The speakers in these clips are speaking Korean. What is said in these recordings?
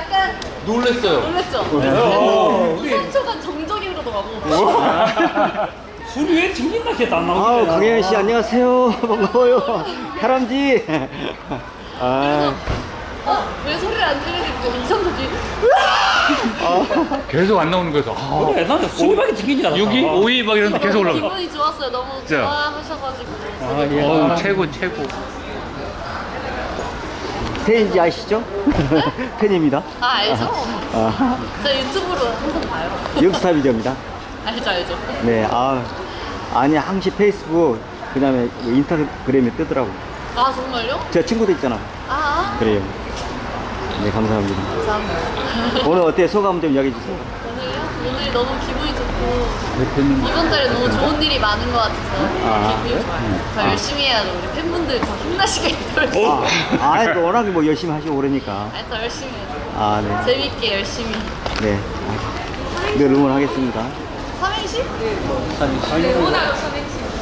약간 놀랬어요. 놀랬죠? 초가 정적으로 넘어가고. 술이 왜 튕긴다 해도 안 아우 나오게. 강현 씨 안녕하세요 반가워요 사람지 아 어? 왜 소리를 안 들리니까 이상하지? 계속 안 나오는 거여서. 아, 그래, 나는 술밖에 튕긴 줄 알았다. 6위, 5위 막 이러는데 계속 올라가. 기분이 좋았어요. 너무 자. 좋아하셔가지고. 아, 예. 어우, 최고, 최고. 팬인지 아시죠? 팬입니다 아, 알죠? 아 저 유튜브로 항상 봐요. 영스타 비디오입니다 알죠, 알죠. 네 아 아니 항시 페이스북 그 다음에 인스타그램에 뜨더라고 아, 정말요? 제 친구도 있잖아 아, 그래요 네 감사합니다 감사합니다. 오늘 어때 소감 좀 이야기해 주세요 오늘 너무 기분이 좋고 대표님. 이번 달에 너무 좋은 일이 많은 것 같아서 아, 기분이 좋아요. 더 열심히 해야죠. 우리 팬분들 더 힘나시겠더라고요. 아, 아, 또 워낙에 뭐 열심히 하시고 그러니까. 아니, 더 열심히 해야죠. 아, 네. 재밌게 열심히. 네. 늘 응원하겠습니다. 삼행시?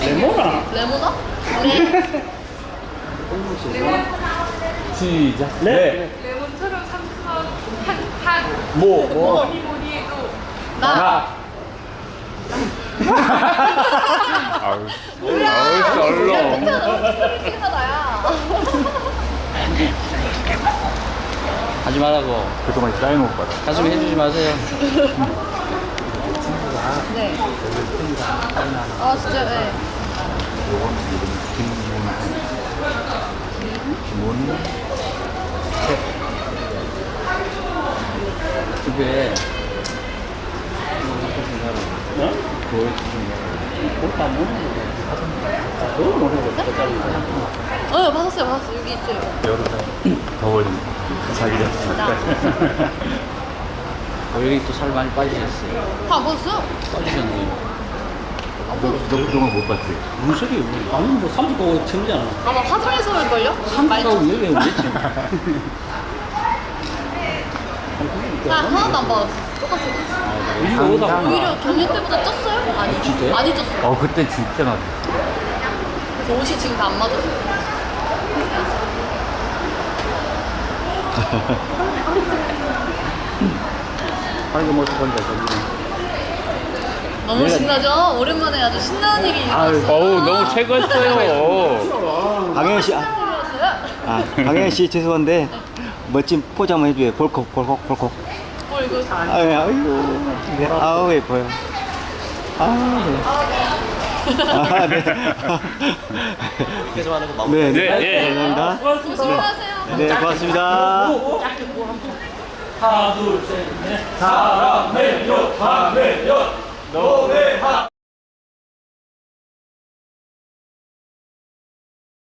레모나. 레모나? 네. 시작. 네. 레몬처럼 상큼한 한, 한, 뭐, 뭐. 해도 나. 아우, 아우. 스토리팅이다, 나야. 하지 말라고 그동안 못 받아. 가슴 해주지 마세요. 네. 아, 진짜, 네. 어? 볼까 안 보는 거 그거 모르는 거? 어, 받았어요, 받았어요. 여기 있어요. 더워지니까. 자기 나. 여기 또 살 많이 빠지셨어요. 다 먹었어요? 빠지셨네요. 너 그동안 못 봤지? 무슨 소리예요? 아니, 뭐, 30고 튕기잖아. 아마? 많이 삼가고 좀- 여기 왜 있지? 나 하나도 안 받았어. 똑같아요. 오다. 오히려 경연 때보다 쪘어요? 아니, 진짜요? 많이 쪘어요. 어, 그때 진짜 많아. 그래서 옷이 지금 다 안. 하는 거 모습 본다, 저기. 너무 신나죠? 오랜만에 아주 신나는 일이 아유, 일어났어요. 어우, 너무 최고였어요. 강현 씨, 아? 아, 강현 씨 죄송한데 멋진 포즈 한번 해줘요. 볼콕, 볼콕, 볼콕. 어, 이거 아유, 아이고. 네, 아우, 예뻐요. 아, 네. 아, 네. 계속 하는 거 마음. 네, 네. 네, 예. 감사합니다. 조심하세요. 네, 고맙습니다. 하나, 둘, 셋, 넷. 사랑해요. 너